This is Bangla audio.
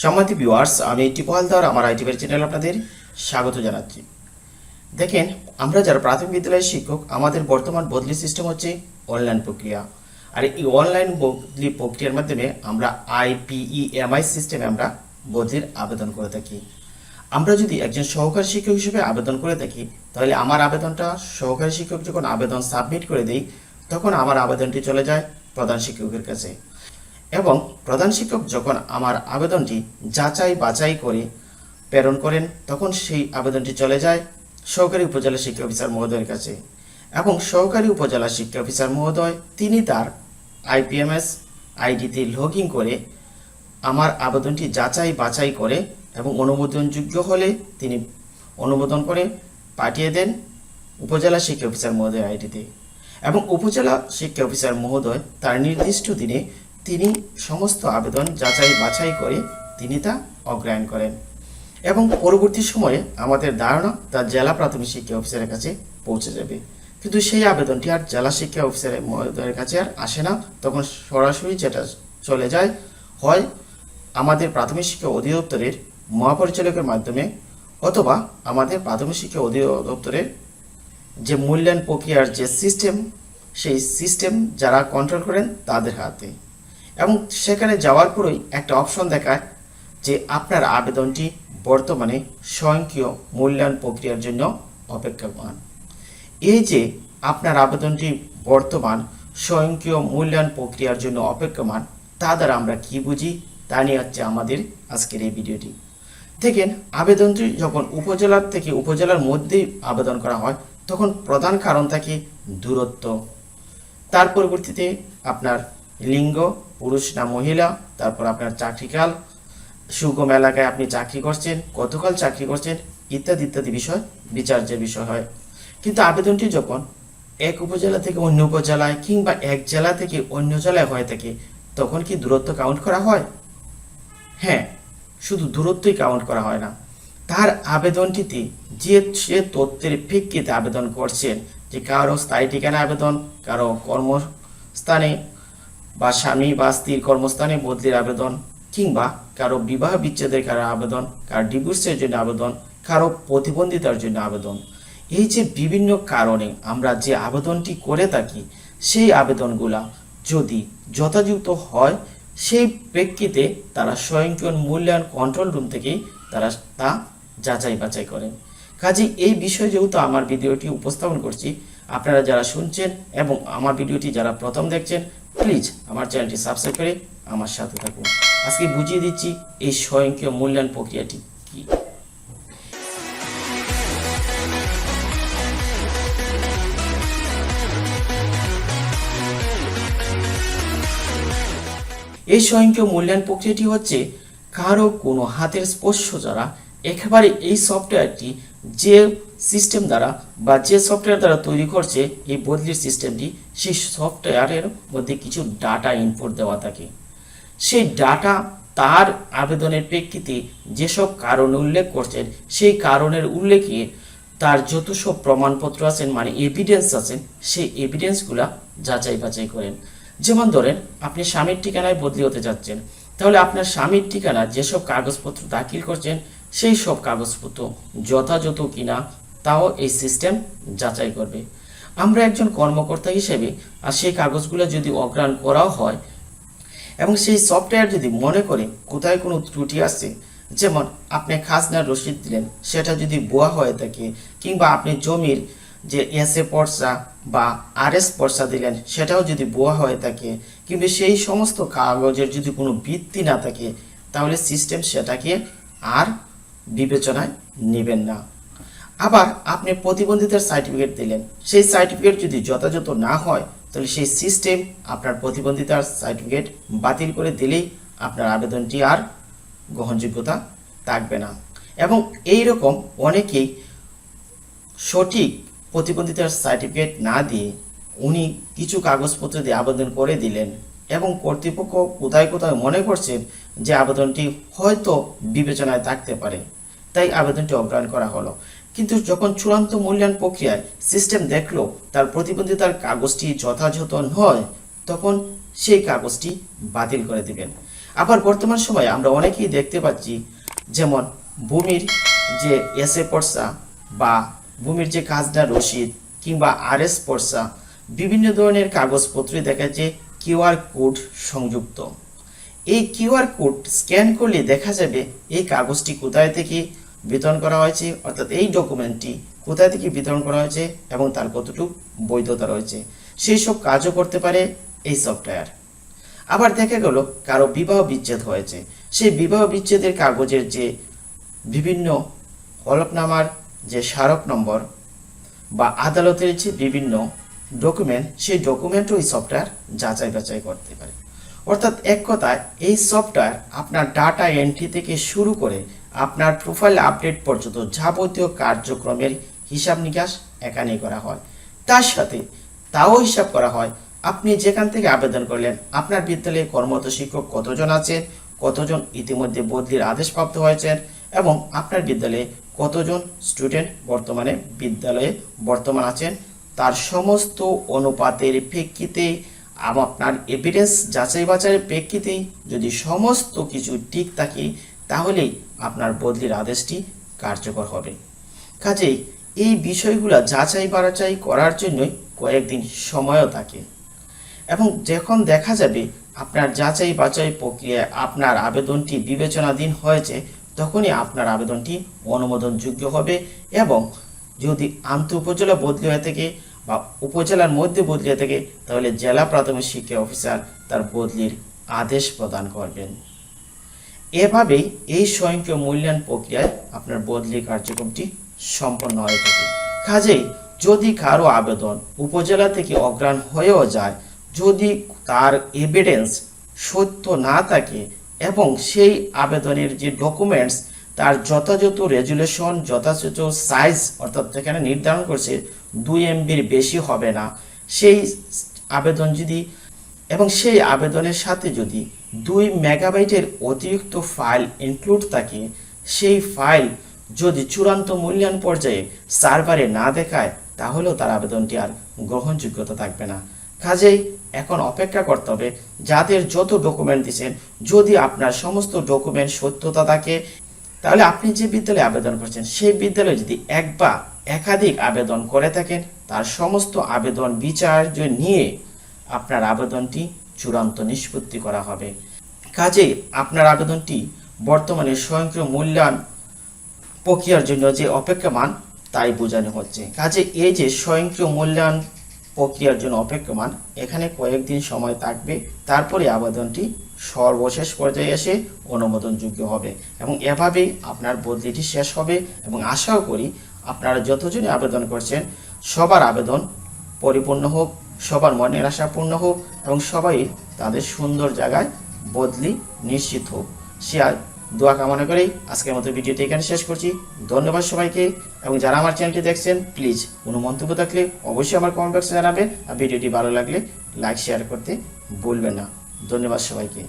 সম্মানিত ভিউয়ার্স আমি টিপু হালদার আমার আইটিভের চ্যানেল আপনাদের স্বাগত জানাচ্ছি। দেখেন, আমরা যারা প্রাথমিক বিদ্যালয়ের শিক্ষক, আমাদের বর্তমান বদলি সিস্টেম হচ্ছে অনলাইন প্রক্রিয়া। আর এই অনলাইন বদলি প্রক্রিয়ার মাধ্যমে আমরা আইপিইএমআই সিস্টেমে আমরা বদলির আবেদন করে থাকি। আমরা যদি একজন সহকারী শিক্ষক হিসেবে আবেদন করে থাকি, তাহলে আমার আবেদনটা সহকারী শিক্ষক যখন আবেদন সাবমিট করে দেই, তখন আমার আবেদনটি চলে যায় প্রধান শিক্ষকের কাছে। এবং প্রধান শিক্ষক যখন আমার আবেদনটি যাচাই বাছাই করে প্রেরণ করেন, তখন সেই আবেদনটি চলে যায় সহকারী উপজেলা শিক্ষা অফিসার মহোদয়ের কাছে। এবং সহকারী উপজেলা শিক্ষা অফিসার মহোদয়, তিনি তার আইপিএমএস আইডিতে লগ ইন করে আমার আবেদনটি যাচাই বাছাই করে এবং অনুমোদনযোগ্য হলে তিনি অনুমোদন করে পাঠিয়ে দেন উপজেলা শিক্ষা অফিসার মহোদয় আইডিতে। এবং উপজেলা শিক্ষা অফিসার মহোদয় তার নির্দিষ্ট দিনে তিনি সমস্ত আবেদন যাচাই বাছাই করে তিনি তা অগ্রায়ণ করেন। এবং পরবর্তী সময়ে আমাদের ধারণা তা জেলা প্রাথমিক শিক্ষা অফিসারের কাছে পৌঁছে যাবে। কিন্তু সেই আবেদনটি আর জেলা শিক্ষা অফিসারের মহোদয়ের কাছে আর আসে না। তখন সরাসরি যেটা চলে যায়, হয় আমাদের প্রাথমিক শিক্ষা অধিদপ্তরের মহাপরিচালকের মাধ্যমে অথবা আমাদের প্রাথমিক শিক্ষা অধিদপ্তরের যে মূল্যায়ন প্রক্রিয়ার যে সিস্টেম, সেই সিস্টেম যারা কন্ট্রোল করেন তাদের হাতে। এবং সেখানে যাওয়ার পরেই একটা অপশন দেখায় যে আপনার আবেদনটি বর্তমানে স্বয়ংক্রিয় মূল্যায়ন প্রক্রিয়ার জন্য অপেক্ষমান এই যে আপনার আবেদনটি বর্তমান স্বয়ংক্রিয় মূল্যায়ন প্রক্রিয়ার জন্য অপেক্ষমান, তা দ্বারা আমরা কি বুঝি, তা নিয়ে হচ্ছে আমাদের আজকের এই ভিডিওটি। দেখেন, আবেদনটি যখন উপজেলার থেকে উপজেলার মধ্যেই আবেদন করা হয়, তখন প্রধান কারণ থাকে দূরত্ব। তার পরবর্তীতে আপনার লিঙ্গ, পুরুষ না মহিলা, তারপর আপনার চাকরিকাল সুগম এলাকায় আপনি চাকরি করছেন, কতকাল চাকরি করছেন, ইত্যাদি ইত্যাদি বিষয়, বিচার্যের বিষয় হয়। কিন্তু আবেদনটি যখন এক উপজেলা থেকে অন্য উপজেলায় কিংবা এক জেলা থেকে অন্য জেলায় হয়ে থাকে, তখন কি দূরত্ব কাউন্ট করা হয়? হ্যাঁ শুধু দূরত্বই কাউন্ট করা হয় না। তার আবেদনটিতে যে সে তথ্যের প্রেক্ষিতে আবেদন করছেন, যে কারও স্থায়ী ঠিকানা আবেদন, কারও কর্মস্থানে বা স্বামী বা স্ত্রীর কর্মস্থানে বদলির আবেদন কিংবা কারও বিবাহ বিচ্ছেদের কারও আবেদন, কারও ডিভোর্সের জন্য আবেদন, কারও প্রতিবন্ধিতার জন্য আবেদন। এই যে বিভিন্ন কারণে আমরা যে আবেদনটি করে থাকি, সেই আবেদনগুলা যদি যথাযথ হয়, সেই প্রেক্ষিতে তারা স্বয়ংক্রিয় মূল্যায়ন কন্ট্রোল রুম থেকেই তারা তা যাচাই বাছাই করেন। কাজে এই বিষয়ে যেহেতু আমার ভিডিওটি উপস্থাপন করছি, আপনারা যারা শুনছেন এবং আমার ভিডিওটি যারা প্রথম দেখছেন প্লিজ আমার চ্যানেলটি সাবস্ক্রাইব করে আমার সাথে থাকুন। আজকে বুঝিয়ে দিচ্ছি এই স্বয়ংক্রিয় মূল্যায়ন প্রক্রিয়াটি কী। এই স্বয়ংক্রিয় মূল্যায়ন প্রক্রিয়াটি হচ্ছে কারও কোনো হাতের স্পর্শ দ্বারা, একেবারে এই সফটওয়্যারটি যে সিস্টেম দ্বারা বা যে সফটওয়্যার দ্বারা তৈরি করছে, এই বদলির সিস্টেমটি সেই সফটওয়্যারের মধ্যে কিছু ডাটা ইনপুট দেওয়া থাকে। সেই ডাটা তার আবেদনের প্রেক্ষিতে যেসব কারণ উল্লেখ করছেন, সেই কারণের উল্লেখে তার যত সব প্রমাণপত্র আছেন মানে এভিডেন্স আছেন, সেই এভিডেন্সগুলা যাচাই বাছাই করেন। যেমন ধরেন, আপনি স্বামীর ঠিকানায় বদলি হতে যাচ্ছেন। তাহলে আপনার স্বামীর ঠিকানা যেসব কাগজপত্র দাখিল করছেন, সেই সব কাগজপত্র যথাযথ কিনা, তাও এই সিস্টেম যাচাই করবে। আমরা একজন কর্মকর্তা হিসেবে আর সেই কাগজগুলো যদি অগ্রাণ করাও হয় এবং সেই সফটওয়্যার যদি মনে করে কোথায় কোনো ত্রুটি আছে, যেমন আপনি খাজনার রসিদ দিলেন, সেটা যদি বোয়া হয়ে থাকে কিংবা আপনি জমির যে এস এ পর্সা বা আর এস পর্সা দিলেন, সেটাও যদি বোয়া হয়ে থাকে কিন্তু সেই সমস্ত কাগজের যদি কোনো ভিত্তি না থাকে, তাহলে সিস্টেম সেটাকে আর বিবেচনায় নেবেন না। আবার আপনি প্রতিবন্ধিতার সার্টিফিকেট দিলেন। সেই সার্টিফিকেট যদি যথাযথ না হয়, তাহলে সেই সিস্টেম আপনার প্রতিবন্ধিতার সার্টিফিকেট বাতিল করে দিলেই আপনার আবেদনটি আর গ্রহণযোগ্যতা থাকবে না। এবং এই রকম অনেকেই সঠিক প্রতিবন্ধিতার সার্টিফিকেট না দিয়ে উনি কিছু কাগজপত্র দিয়ে আবেদন করে দিলেন এবং কর্তৃপক্ষ কোথায় কোথায় মনে করছেন যে আবেদনটি হয়তো বিবেচনায় থাকতে পারে। তাই আবেদনটি অগ্রহণ করা হলো। কিন্তু যখন চূড়ান্ত মূল্যায়ন প্রক্রিয়ায় সিস্টেম দেখল, তার প্রতিবন্ধিতার কাগজটি যথাযথ নয়, তখন সেই কাগজটি বাতিল করে দিবেন আবার বর্তমান সময়ে আমরা অনেকেই দেখতে পাচ্ছি, যেমন ভূমির যে এসএ পর্সা বা ভূমির যে কাজটা রসিদ কিংবা আর এস পর্সা বিভিন্ন ধরনের কাগজপত্রে দেখা যাচ্ছে কিউআর কোড সংযুক্ত। এই কিউআর কোড স্ক্যান করলে দেখা যাবে এই কাগজটি কোথায় থেকে বিতরণ করা হয়েছে, অর্থাৎ এই ডকুমেন্টটি কোথায় থেকে বিতরণ করা হয়েছে এবং তার কতটুকু বৈধতা রয়েছে, সেই সব কাজও করতে পারে এই সফটওয়্যার আবার দেখা গেল, কারও বিবাহ বিচ্ছেদ হয়েছে, সেই বিবাহ বিচ্ছেদের কাগজের যে বিভিন্ন হলফনামার যে স্মারক নম্বর বা আদালতের যে বিভিন্ন ডকুমেন্ট সেই ডকুমেন্টও এই সফটওয়্যার যাচাই বাছাই করতে পারে। অর্থাৎ এক কথায়, এই সফটওয়্যার আপনার ডাটা এন্ট্রি থেকে শুরু করে আপনার প্রোফাইল আপডেট পর্যন্ত যাবতীয় কার্যক্রমের হিসাব নিকাশ এখানে করা হয়। তার সাথে তাও হিসাব করা হয়, আপনি যেখান থেকে আবেদন করলেন, আপনার বিদ্যালয়ে কর্মরত শিক্ষক কতজন আছেন, কতজন ইতিমধ্যে বদলির আদেশ প্রাপ্ত হয়েছেন এবং আপনার বিদ্যালয়ে কতজন স্টুডেন্ট বর্তমানে বিদ্যালয়ে বর্তমান আছেন, তার সমস্ত অনুপাতের প্রেক্ষিতে আপনার এভিডেন্স যাচাই বাছাইয়ের প্রেক্ষিতেই যদি সমস্ত কিছু ঠিক থাকে তাহলেই আপনার বদলির আদেশটি কার্যকর হবে। কাজেই এই বিষয়গুলো যাচাই বাড়াচাই করার জন্যই কয়েকদিন সময়ও থাকে। এবং যখন দেখা যাবে আপনার যাচাই বাছাই প্রক্রিয়ায় আপনার আবেদনটি বিবেচনাধীন হয়েছে, তখনই আপনার আবেদনটি অনুমোদনযোগ্য হবে এবং যদি আন্ত উপজেলা বদলি হয়ে থাকে বা উপজেলার মধ্যে বদলি হয়ে থাকে, তাহলে জেলা প্রাথমিক শিক্ষা অফিসার তার বদলির আদেশ প্রদান করবেন। এভাবেই এই স্বয়ংক্রিয় মূল্যায়ন প্রক্রিয়ায় আপনার বদলি কার্যক্রমটি সম্পন্ন হয়ে থাকে। কাজেই যদি কারও আবেদন উপজেলা থেকে অগ্রাণ হয়েও যায়, যদি তার এভিডেন্স সত্য না থাকে এবং সেই আবেদনের যে ডকুমেন্টস তার যথাযথ রেজুলেশন যথাযথ সাইজ অর্থাৎ যেখানে নির্ধারণ করছে, দুই এমবির বেশি হবে না, সেই আবেদন যদি এবং সেই আবেদনের সাথে যদি দুই মেগাবাইটের অতিরিক্ত ফাইল ইনক্লুড থাকে, সেই ফাইল যদি চূড়ান্ত মূল্যায়ন পর্যায়ে সার্ভারে না দেখায়, তাহলেও তার আবেদনটি আর গ্রহণযোগ্যতা থাকবে না। কাজেই এখন অপেক্ষা করতে হবে, যাদের যত ডকুমেন্ট দিচ্ছেন যদি আপনার সমস্ত ডকুমেন্ট সত্যতা থাকে, তাহলে আপনি যে বিদ্যালয়ে আবেদন করছেন, সেই বিদ্যালয়ে যদি এক বা একাধিক আবেদন করে থাকেন, তার সমস্ত আবেদন বিচার্য নিয়ে আপনার আবেদনটি চূড়ান্ত নিষ্পত্তি করা হবে। কাজে আপনার আবেদনটি বর্তমানে স্বয়ংক্রিয় মূল্যায়ন প্রক্রিয়ার জন্য যে অপেক্ষমান, তাই বোঝানো হচ্ছে। কাজে এই যে স্বয়ংক্রিয় মূল্যায়ন প্রক্রিয়ার জন্য অপেক্ষমান, এখানে কয়েকদিন সময় থাকবে। তারপরে আবেদনটি সর্বশেষ পর্যায়ে এসে অনুমোদনযোগ্য হবে এবং এভাবেই আপনার বদলিটি শেষ হবে এবং আশাও করি আপনারা যতজনই আবেদন করছেন, সবার আবেদন পরিপূর্ণ হোক। সবার মনের আশা পূর্ণ হোক এবং সবাই তাদের সুন্দর জায়গায় বদলি নিশ্চিত হোক। সে আর দোয়া কামনা করেই আজকের মতো ভিডিওটি এখানে শেষ করছি। ধন্যবাদ সবাইকে এবং যারা আমার চ্যানেলটি দেখছেন, প্লিজ কোনো মন্তব্য থাকলে অবশ্যই আমার কমেন্ট বক্সে জানাবেন। আর ভিডিওটি ভালো লাগলে লাইক শেয়ার করতে ভুলবেন না। ধন্যবাদ সবাইকে।